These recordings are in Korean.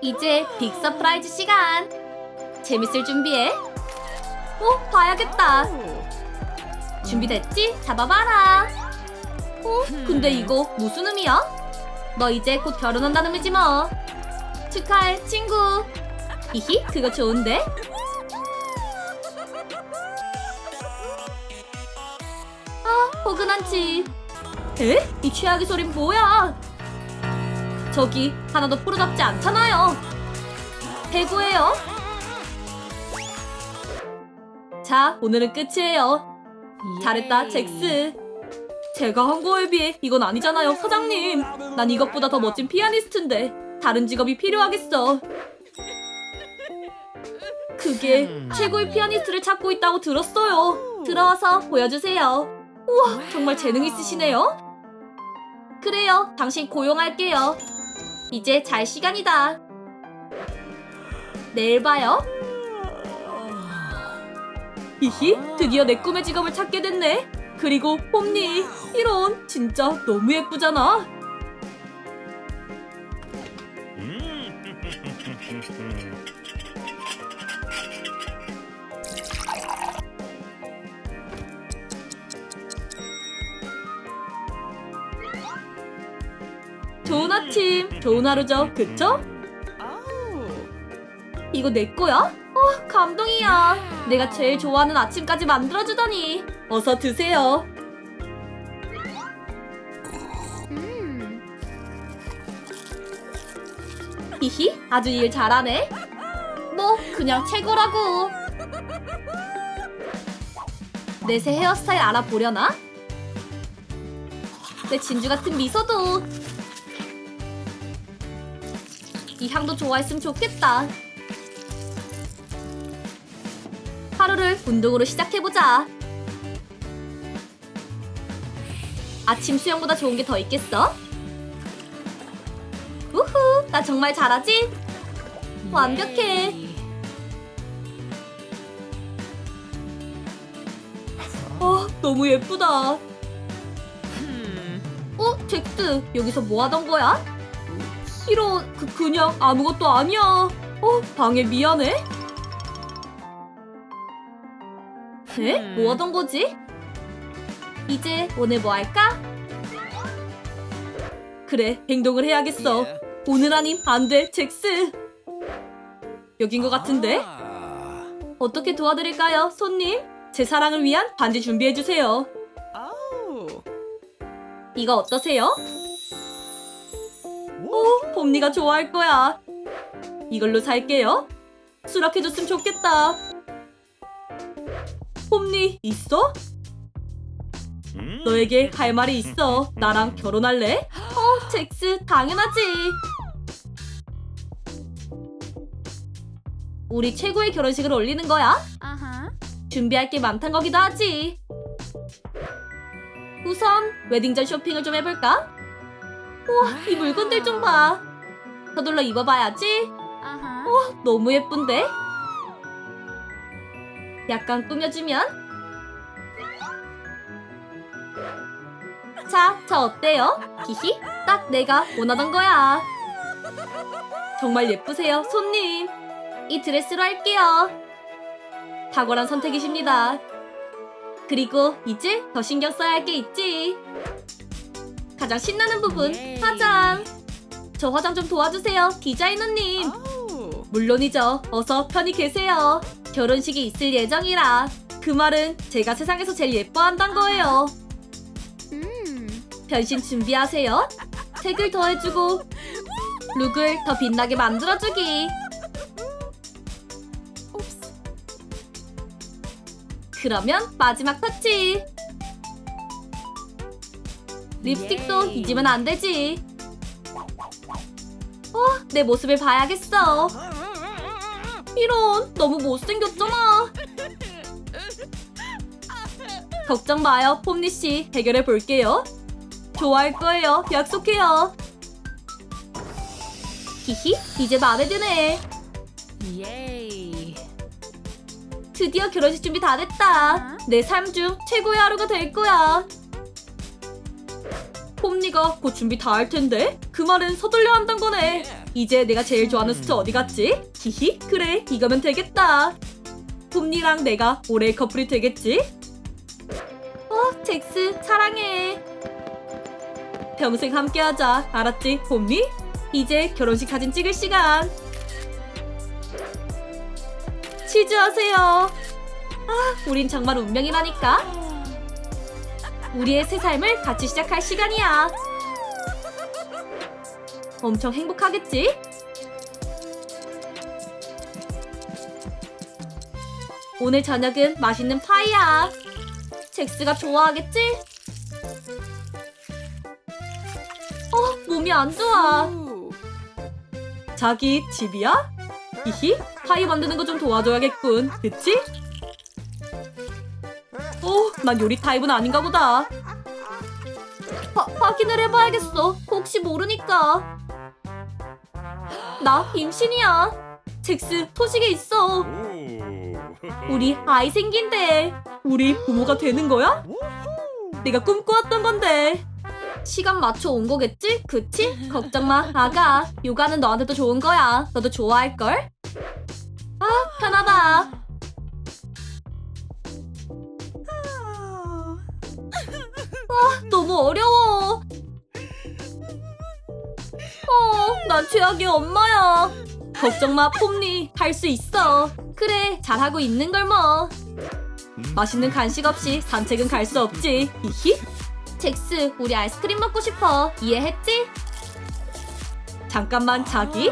이제 빅 서프라이즈 시간. 재밌을 준비해. 어, 봐야겠다. 준비됐지? 잡아봐라. 어, 근데 이거 무슨 의미야? 너 이제 곧 결혼한다는 의미지 뭐. 축하해, 친구. 히히, 그거 좋은데? 아, 포근한 집. 에? 이 최악의 소린 뭐야? 저기 하나도 프로답지 않잖아요. 배구예요. 자, 오늘은 끝이에요. 잘했다, 잭스. 제가 한 거에 비해 이건 아니잖아요, 사장님. 난 이것보다 더 멋진 피아니스트인데 다른 직업이 필요하겠어. 그게 최고의 피아니스트를 찾고 있다고 들었어요. 들어와서 보여주세요. 우와, 정말 재능 있으시네요. 그래요, 당신 고용할게요. 이제 잘 시간이다. 내일 봐요. 히히, 드디어 내 꿈의 직업을 찾게 됐네. 그리고 폼니, 이런 진짜 너무 예쁘잖아. 좋은 아침, 좋은 하루죠, 그쵸? 이거 내 거야? 어, 감동이야. 내가 제일 좋아하는 아침까지 만들어주다니. 어서 드세요. 히히, 아주 일 잘하네. 뭐, 그냥 최고라고. 내 새 헤어스타일 알아보려나? 내 진주 같은 미소도. 이 향도 좋아했으면 좋겠다. 하루를 운동으로 시작해보자. 아침 수영보다 좋은 게 더 있겠어? 우후, 나 정말 잘하지? 완벽해. 어, 너무 예쁘다. 어, 잭스, 여기서 뭐 하던 거야? 이런, 그, 그냥 아무것도 아니야. 어, 방해 미안해. 에? 뭐 하던 거지? 이제 오늘 뭐 할까? 그래, 행동을 해야겠어. 오늘 아님 안 돼, 잭스. 여긴 것 같은데? 어떻게 도와드릴까요, 손님? 제 사랑을 위한 반지 준비해 주세요. 이거 어떠세요? 오, 봄니가 좋아할 거야. 이걸로 살게요. 수락해줬으면 좋겠다. 봄니 있어? 너에게 할 말이 있어. 나랑 결혼할래? 어, 잭스 당연하지. 우리 최고의 결혼식을 올리는 거야? 준비할 게 많단 거기도 하지. 우선 웨딩 전 쇼핑을 좀 해볼까? 우와, 이 물건들 좀 봐. 서둘러 입어봐야지. 어, 너무 예쁜데? 약간 꾸며주면? 자, 저 어때요? 히히, 딱 내가 원하던 거야. 정말 예쁘세요, 손님. 이 드레스로 할게요. 탁월한 선택이십니다. 그리고 이제 더 신경 써야 할 게 있지. 가장 신나는 부분, 화장. 저 화장 좀 도와주세요, 디자이너님. 물론이죠. 어서 편히 계세요. 결혼식이 있을 예정이라. 그 말은 제가 세상에서 제일 예뻐한단 거예요. 변신 준비하세요. 색을 더해주고 룩을 더 빛나게 만들어주기. 그러면 마지막 터치. 립스틱도. 잊으면 안 되지. 어, 내 모습을 봐야겠어. 이런, 너무 못생겼잖아. 걱정 마요, 폼니 씨. 해결해 볼게요. 좋아할 거예요. 약속해요. 히히, 이제 마음에 드네. 예이. 드디어 결혼식 준비 다 됐다. 내 삶 중 최고의 하루가 될 거야. 폼니가 곧 준비 다 할 텐데 그 말은 서둘려 한단 거네. 이제 내가 제일 좋아하는 수트 어디 갔지? 히히 그래 이거면 되겠다 폼니랑 내가 올해의 커플이 되겠지? 어 잭스 사랑해 평생 함께하자 알았지 폼니? 이제 결혼식 사진 찍을 시간 치즈하세요 아 우린 정말 운명이라니까 우리의 새 삶을 같이 시작할 시간이야 엄청 행복하겠지? 오늘 저녁은 맛있는 파이야. 잭스가 좋아하겠지? 어, 몸이 안 좋아. 자기 집이야? 히히, 파이 만드는 거 좀 도와줘야겠군. 그치? 어, 난 요리 타입은 아닌가 보다. 화, 확인을 해봐야겠어. 혹시 모르니까. 나 임신이야. 잭스, 소식에 있어. 우리 아이 생긴대. 우리 부모가 되는 거야? 내가 꿈꿔왔던 건데. 시간 맞춰 온 거겠지? 그치? 걱정 마, 아가. 요가는 너한테도 좋은 거야. 너도 좋아할걸? 아, 편하다. 아, 너무 어려워. 어, 난 최악의 엄마야. 걱정 마, 폼니. 할 수 있어. 그래, 잘하고 있는 걸 뭐. 맛있는 간식 없이 산책은 갈 수 없지. 히히. 잭스, 우리 아이스크림 먹고 싶어. 이해했지? 잠깐만, 자기.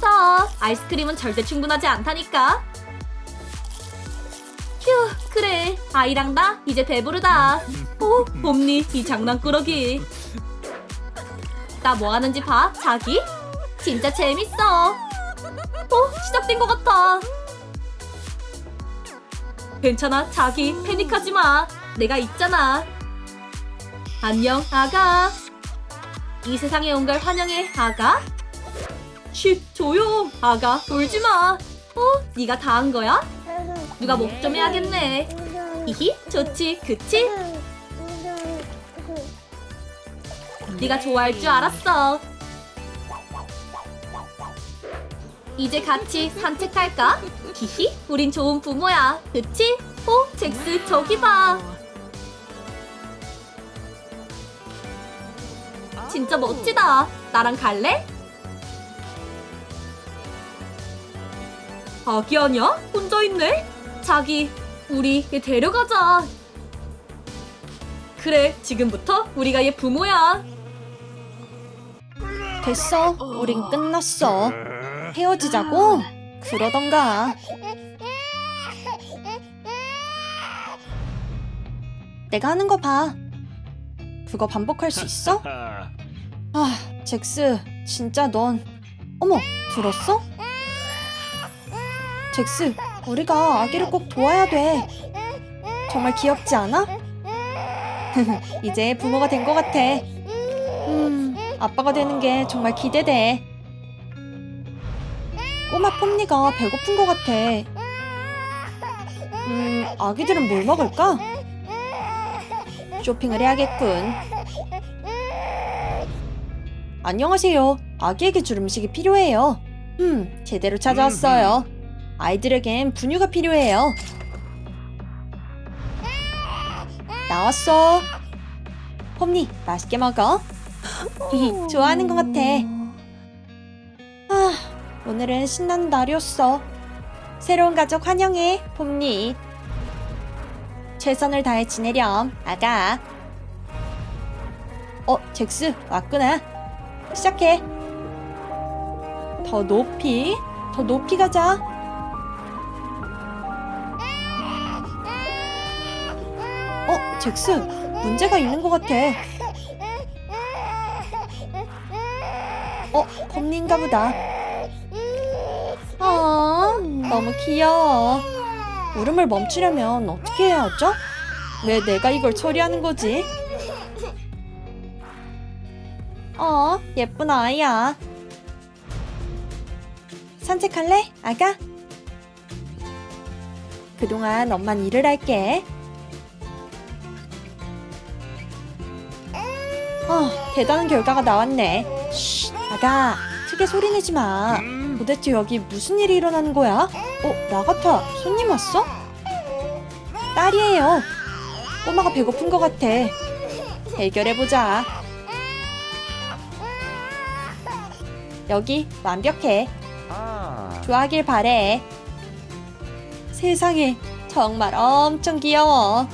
자, 아이스크림은 절대 충분하지 않다니까. 휴, 그래. 아이랑 나 이제 배부르다. 오, 봄니, 이 장난꾸러기. 나 뭐 하는지 봐, 자기. 진짜 재밌어. 어, 시작된 것 같아. 괜찮아, 자기. 패닉하지 마. 내가 있잖아. 안녕, 아가. 이 세상에 온 걸 환영해, 아가. 쉿, 조용. 아가, 울지 마. 어, 네가 다 한 거야? 누가 목 좀 해야겠네. 히히, 좋지, 그치? 네가 좋아할 줄 알았어. 이제 같이 산책할까? 히히, 우린 좋은 부모야. 그치? 어, 잭스, 저기 봐. 진짜 멋지다. 나랑 갈래? 아기 아니야? 혼자 있네? 자기, 우리 얘 데려가자. 그래, 지금부터 우리가 얘 부모야. 됐어. 우린 끝났어. 헤어지자고? 그러던가. 내가 하는 거 봐. 그거 반복할 수 있어? 아, 잭스, 진짜 넌. 어머, 들었어? 잭스, 우리가 아기를 꼭 도와야 돼. 정말 귀엽지 않아? 이제 부모가 된 것 같아. 음, 아빠가 되는 게 정말 기대돼. 꼬마 폼니가 배고픈 것 같아. 음, 아기들은 뭘 먹을까? 쇼핑을 해야겠군. 안녕하세요. 아기에게 줄 음식이 필요해요. 음, 제대로 찾아왔어요. 아이들에겐 분유가 필요해요. 나왔어. 폼니, 맛있게 먹어. 좋아하는 것 같아. 아, 오늘은 신나는 날이었어. 새로운 가족 환영해, 폼니. 최선을 다해 지내렴, 아가. 어, 잭스, 왔구나. 시작해. 더 높이, 더 높이 가자. 잭스, 문제가 있는 것 같아. 어, 폼니인가 보다. 어, 너무 귀여워. 울음을 멈추려면 어떻게 해야 하죠? 왜 내가 이걸 처리하는 거지? 어, 예쁜 아이야. 산책할래, 아가? 그동안 엄만 일을 할게. 아, 대단한 결과가 나왔네. 쉿, 아가, 크게 소리 내지 마. 도대체 여기 무슨 일이 일어나는 거야? 어, 나 같아. 손님 왔어? 딸이에요. 꼬마가 배고픈 것 같아. 해결해보자. 여기 완벽해. 좋아하길 바래. 세상에 정말 엄청 귀여워.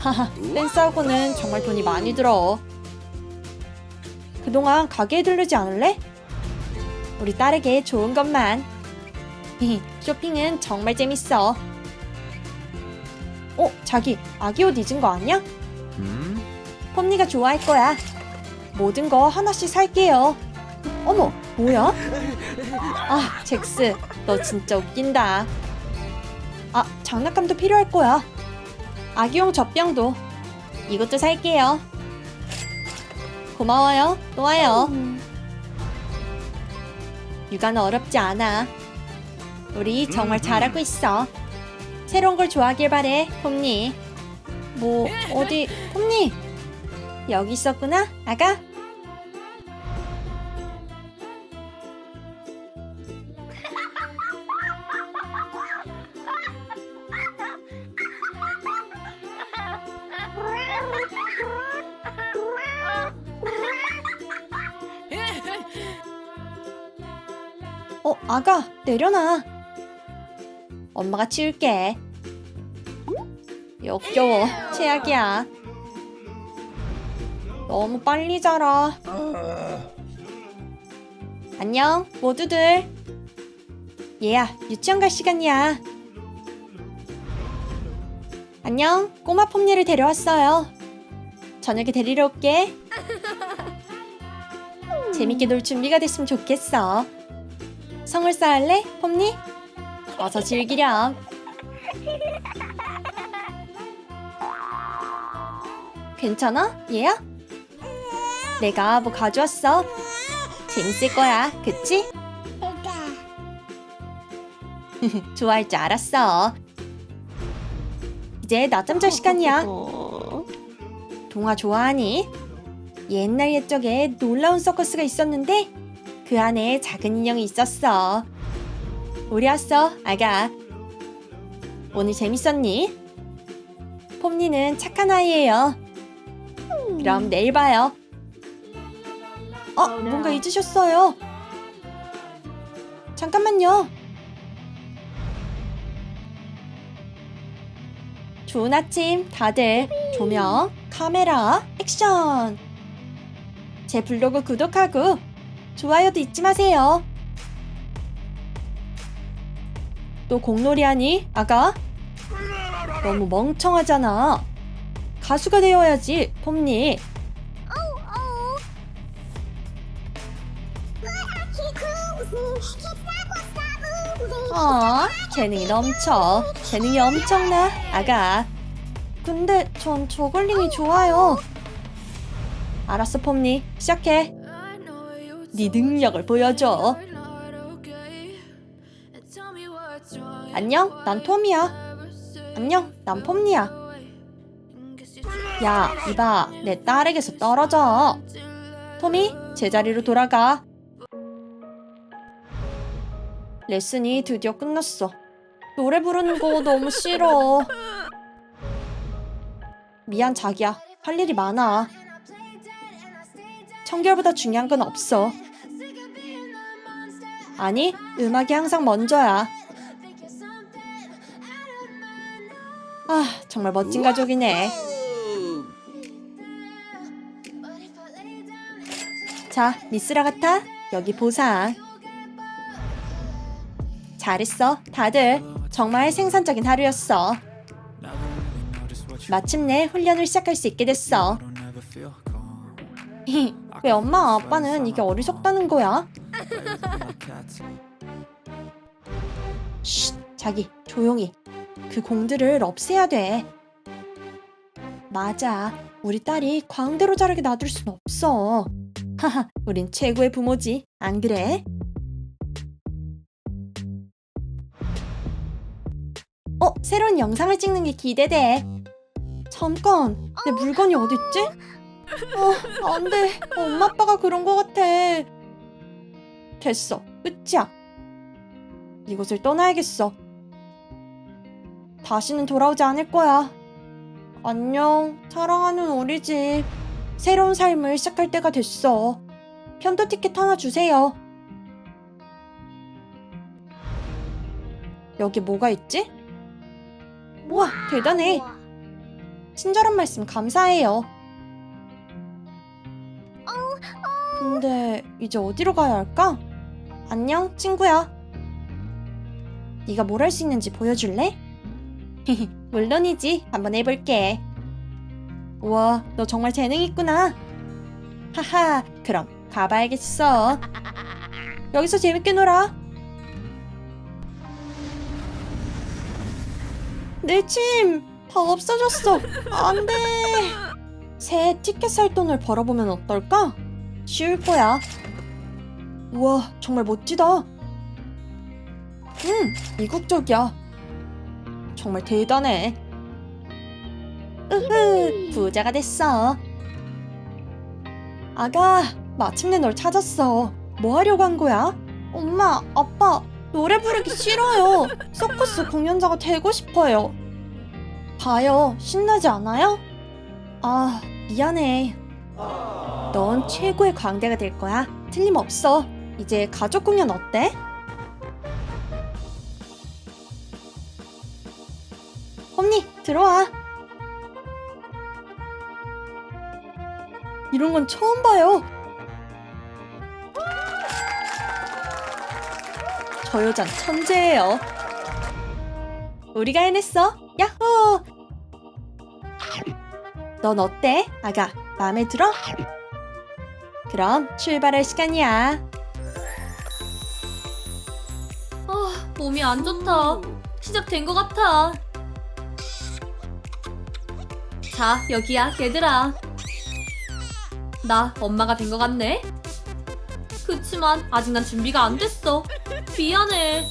하하, 댄스하고는 정말 돈이 많이 들어. 그동안 가게에 들르지 않을래? 우리 딸에게 좋은 것만. 쇼핑은 정말 재밌어. 어, 자기 아기 옷 잊은 거 아니야? 폼니가 좋아할 거야. 모든 거 하나씩 살게요. 어머, 뭐야? 아, 잭스, 너 진짜 웃긴다. 아, 장난감도 필요할 거야. 아기용 젖병도. 이것도 살게요. 고마워요. 또 와요. 육아는 어렵지 않아. 우리 정말 잘하고 있어. 새로운 걸 좋아하길 바래, 폼니. 뭐, 어디, 폼니? 여기 있었구나, 아가? 아가, 내려놔. 엄마가 치울게. 역겨워. 최악이야. 너무 빨리 자라. 안녕, 모두들. 얘야, 유치원 갈 시간이야. 안녕, 꼬마 폼니를 데려왔어요. 저녁에 데리러 올게. 재밌게 놀 준비가 됐으면 좋겠어. 성을 쌓을래, 폼니? 어서 즐기렴. 괜찮아? 얘야? 내가 뭐 가져왔어. 재밌을 거야, 그치? 좋아할 줄 알았어. 이제 낮잠 잘 시간이야. 동화 좋아하니? 옛날 옛적에 놀라운 서커스가 있었는데 그 안에 작은 인형이 있었어. 우리 왔어, 아가. 오늘 재밌었니? 폼니는 착한 아이예요. 그럼 내일 봐요. 어, 뭔가 잊으셨어요. 잠깐만요. 좋은 아침, 다들. 조명, 카메라, 액션. 제 블로그 구독하고 좋아요도 잊지 마세요. 또 공놀이 하니, 아가? 너무 멍청하잖아. 가수가 되어야지, 폼니. 아, 재능이 넘쳐. 재능이 엄청나, 아가. 근데 전 저걸링이 좋아요. 알았어, 폼니. 시작해. 네 능력을 보여줘. 안녕, 난 톰이야. 안녕, 난 폼니야. 야, 이봐, 내 딸에게서 떨어져. 톰이, 제자리로 돌아가. 레슨이 드디어 끝났어. 노래 부르는 거 너무 싫어. 미안, 자기야. 할 일이 많아. 청결보다 중요한 건 없어. 아니, 음악이 항상 먼저야. 아, 정말 멋진 가족이네. 자, 미스라 같아. 여기 보상. 잘했어, 다들. 정말 생산적인 하루였어. 마침내 훈련을 시작할 수 있게 됐어. 왜 엄마 아빠는 이게 어리석다는 거야? 쉿, 자기 조용히. 그 공들을 없애야 돼. 맞아. 우리 딸이 광대로 자라게 놔둘 순 없어. 하하, 우린 최고의 부모지. 안 그래? 어, 새로운 영상을 찍는 게 기대돼. 잠깐, 내 물건이 어딨지? 어, 안 돼. 엄마 아빠가 그런 것 같아. 됐어. 끝이야. 이곳을 떠나야겠어. 다시는 돌아오지 않을 거야. 안녕, 사랑하는 우리 집. 새로운 삶을 시작할 때가 됐어. 편도 티켓 하나 주세요. 여기 뭐가 있지? 우와, 대단해. 친절한 말씀 감사해요. 근데 이제 어디로 가야 할까? 안녕, 친구야. 네가 뭘 할 수 있는지 보여줄래? 물론이지. 한번 해볼게. 우와, 너 정말 재능 있구나. 하하, 그럼 가봐야겠어. 여기서 재밌게 놀아. 내 침! 다 없어졌어. 안 돼. 새 티켓 살 돈을 벌어보면 어떨까? 쉬울 거야. 우와, 정말 멋지다. 음, 이국적이야. 정말 대단해. 으흐, 부자가 됐어. 아가, 마침내 널 찾았어. 뭐 하려고 한 거야? 엄마, 아빠, 노래 부르기 싫어요. 서커스 공연자가 되고 싶어요. 봐요, 신나지 않아요? 아, 미안해. 넌 최고의 광대가 될 거야. 틀림없어. 이제 가족 공연 어때? 홈니, 들어와. 이런 건 처음 봐요. 저 여잔 천재예요. 우리가 해냈어. 야호! 넌 어때? 아가, 마음에 들어? 그럼 출발할 시간이야. 아, 몸이 안 좋다. 시작된 것 같아. 자, 여기야, 얘들아. 나 엄마가 된 것 같네. 그치만 아직 난 준비가 안 됐어. 미안해.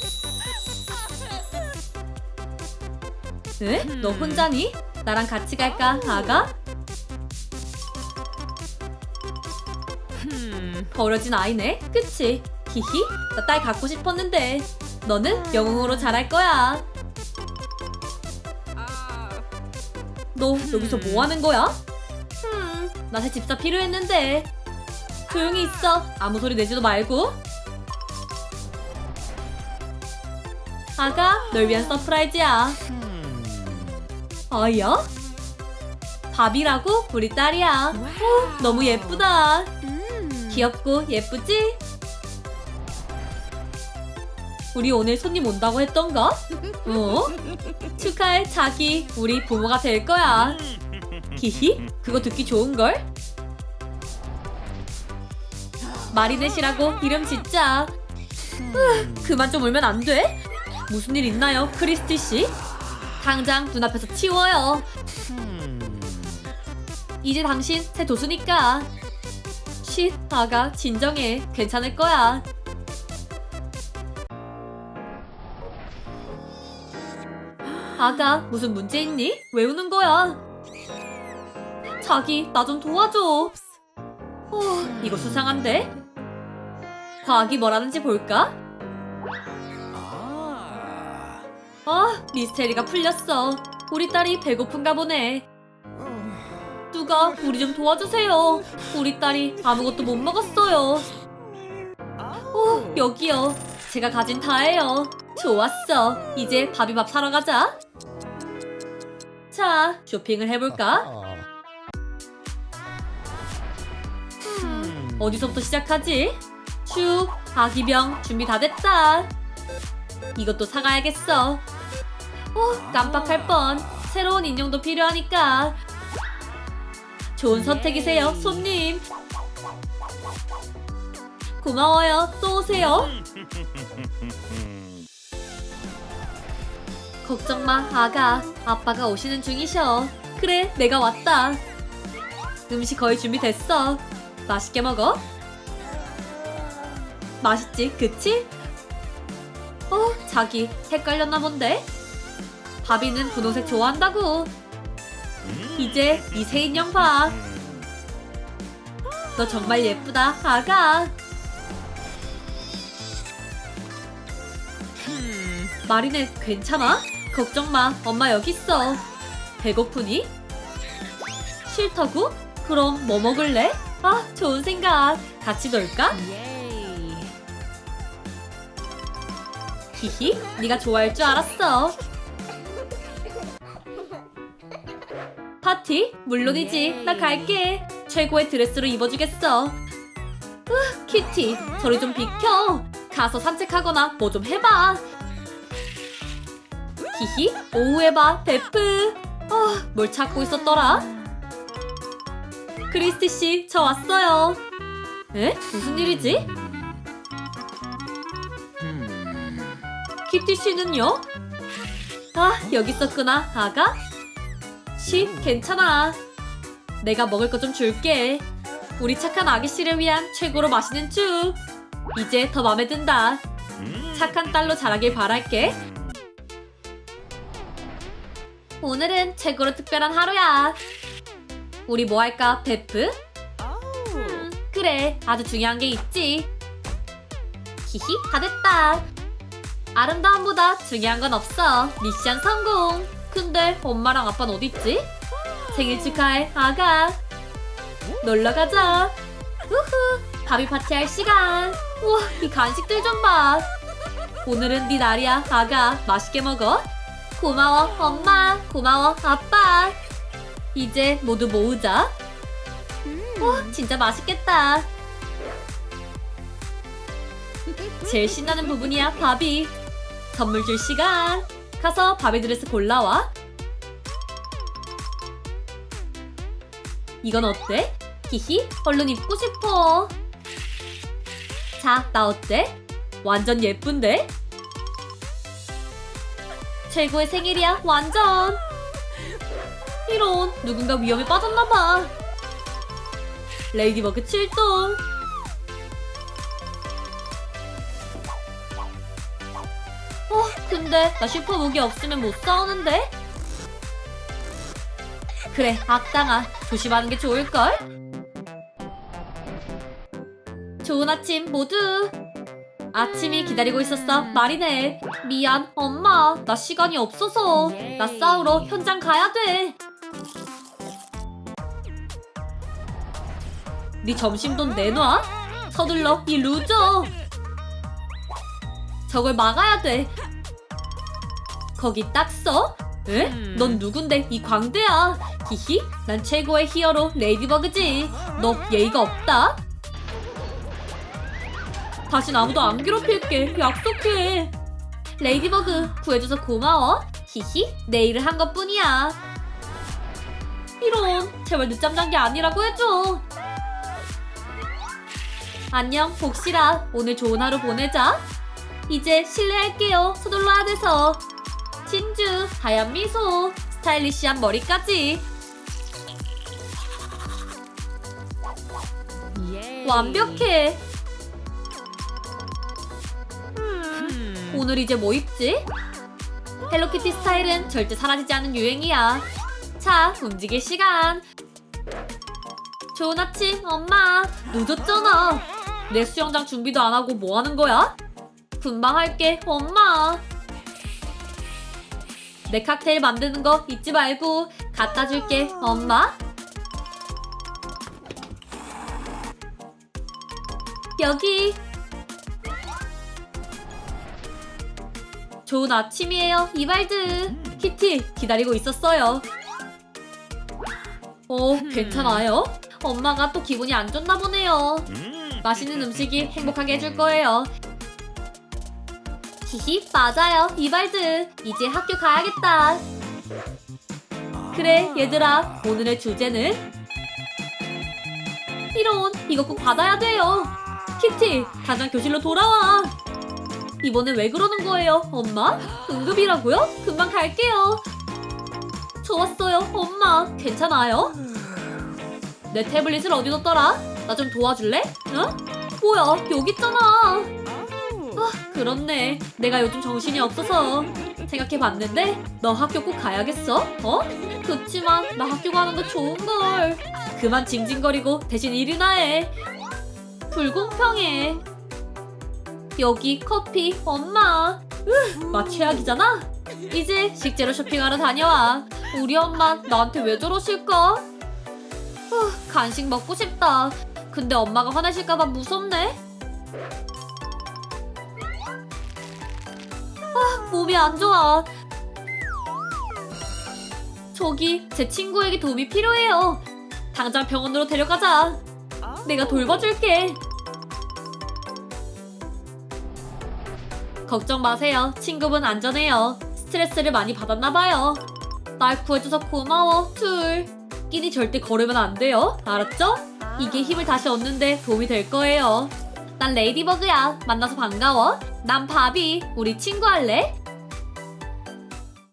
에? 너 혼자니? 나랑 같이 갈까, 아가? 버려진 아이네. 그치? 히히. 나 딸 갖고 싶었는데. 너는 영웅으로 자랄 거야. 너 여기서 뭐 하는 거야? 흠, 나 새 집사 필요했는데. 조용히 있어. 아무 소리 내지도 말고. 아가, 널 위한 서프라이즈야. 아야? 밥이라고? 우리 딸이야. 오, 너무 예쁘다. 귀엽고 예쁘지? 우리 오늘 손님 온다고 했던가? 어? 축하해 자기 우리 부모가 될 거야 히히 그거 듣기 좋은걸? 마리넷이라고 이름 짓자 으, 그만 좀 울면 안 돼? 무슨 일 있나요 크리스티 씨? 당장 눈앞에서 치워요 이제 당신 새 도수니까 쉿, 아가, 진정해. 괜찮을 거야. 아가, 무슨 문제 있니? 왜 우는 거야? 자기, 나 좀 도와줘. 어, 이거 수상한데? 과학이 뭐라는지 볼까? 아, 미스테리가 풀렸어. 우리 딸이 배고픈가 보네. 누가 우리 좀 도와주세요. 우리 딸이 아무것도 못 먹었어요. 오, 여기요. 제가 가진 다예요. 좋았어. 이제 바비밥 사러 가자. 자, 쇼핑을 해볼까? 어디서부터 시작하지? 슉, 아기병 준비 다 됐다. 이것도 사가야겠어. 오, 깜빡할 뻔. 새로운 인형도 필요하니까. 좋은 선택이세요, 손님. 고마워요. 또 오세요. 걱정 마, 아가. 아빠가 오시는 중이셔. 그래, 내가 왔다. 음식 거의 준비됐어. 맛있게 먹어. 맛있지, 그치? 어, 자기 헷갈렸나 본데? 바비는 분홍색 좋아한다고. 이제 이새 인형 봐. 너 정말 예쁘다, 아가. 마리네, 괜찮아? 걱정 마, 엄마 여기 있어. 배고프니? 싫다고? 그럼 뭐 먹을래? 아, 좋은 생각. 같이 놀까? 히히, 네가 좋아할 줄 알았어. 파티? 물론이지. 나 갈게. 최고의 드레스로 입어주겠어. 으, 키티, 저리 좀 비켜. 가서 산책하거나 뭐 좀 해봐. 히히, 오후에 봐, 베프. 아, 뭘 찾고 있었더라? 크리스티 씨, 저 왔어요. 에? 무슨 일이지? 키티 씨는요? 아, 여기 있었구나, 아가? 씨, 괜찮아. 내가 먹을 거 좀 줄게. 우리 착한 아기 씨를 위한 최고로 맛있는 죽. 이제 더 마음에 든다. 착한 딸로 자라길 바랄게. 오늘은 최고로 특별한 하루야. 우리 뭐 할까, 베프? 음, 그래, 아주 중요한 게 있지. 히히, 다 됐다. 아름다움보다 중요한 건 없어. 미션 성공. 근데 엄마랑 아빠는 어딨지? 생일 축하해, 아가. 놀러 가자. 우후, 바비 파티 할 시간. 우와, 이 간식들 좀 봐. 오늘은 네 날이야, 아가. 맛있게 먹어. 고마워, 엄마. 고마워, 아빠. 이제 모두 모으자. 와, 진짜 맛있겠다. 제일 신나는 부분이야, 바비. 선물 줄 시간. 가서 바비 드레스 골라와. 이건 어때? 히히, 얼른 입고 싶어. 자, 나 어때? 완전 예쁜데? 최고의 생일이야, 완전. 이런, 누군가 위험에 빠졌나봐. 레이디버그 출동. 어, 근데 나 슈퍼 무기 없으면 못 싸우는데? 그래, 악당아. 조심하는 게 좋을걸? 좋은 아침 모두. 아침이 기다리고 있었어. 마리네. 미안, 엄마. 나 시간이 없어서. 나 싸우러 현장 가야 돼. 네 점심돈 내놔. 서둘러, 이 루저. 저걸 막아야 돼. 거기 딱 써? 에? 음. 넌 누군데 이 광대야? 히히, 난 최고의 히어로 레이디버그지. 너 예의가 없다. 다신 아무도 안 괴롭힐게. 약속해. 레이디버그 구해줘서 고마워. 히히, 내 일을 한 것 뿐이야. 이런, 제발 늦잠 잔 게 아니라고 해줘. 안녕, 복실아. 오늘 좋은 하루 보내자. 이제 실례할게요. 서둘러야 돼서. 진주, 하얀 미소, 스타일리시한 머리까지. Yay. 완벽해. Hmm. 오늘 이제 뭐 입지? 헬로키티 스타일은 절대 사라지지 않는 유행이야. 자, 움직일 시간. 좋은 아침, 엄마. 늦었잖아. 내 수영장 준비도 안 하고 뭐 하는 거야? 금방 할게, 엄마. 내 칵테일 만드는 거 잊지 말고 갖다 줄게, 엄마. 여기. 좋은 아침이에요, 이발드. 키티, 기다리고 있었어요. 어, 괜찮아요? 엄마가 또 기분이 안 좋나 보네요. 맛있는 음식이 행복하게 해줄 거예요. 히히, 맞아요, 이발드. 이제 학교 가야겠다. 그래, 얘들아. 오늘의 주제는? 이런, 이거 꼭 받아야 돼요. 키티, 당장 교실로 돌아와. 이번엔 왜 그러는 거예요, 엄마? 응급이라고요? 금방 갈게요. 좋았어요, 엄마. 괜찮아요? 내 태블릿을 어디 뒀더라? 나 좀 도와줄래? 어? 뭐야, 여기 있잖아. 아, 그렇네. 내가 요즘 정신이 없어서. 생각해봤는데 너 학교 꼭 가야겠어? 어? 그치만 나 학교 가는 거 좋은 걸 그만 징징거리고 대신 일이나 해 불공평해 여기 커피 엄마 으, 맛 최악이잖아 이제 식재료 쇼핑하러 다녀와 우리 엄마 나한테 왜 저러실까? 후, 간식 먹고 싶다 근데 엄마가 화내실까봐 무섭네 아 몸이 안 좋아 저기 제 친구에게 도움이 필요해요 당장 병원으로 데려가자 내가 돌봐줄게 걱정 마세요. 친구분 안전해요. 스트레스를 많이 받았나 봐요. 날 구해줘서 고마워, 툴. 끼니 절대 걸으면 안 돼요. 알았죠? 이게 힘을 다시 얻는데 도움이 될 거예요. 난 레이디버그야. 만나서 반가워. 난 바비. 우리 친구 할래?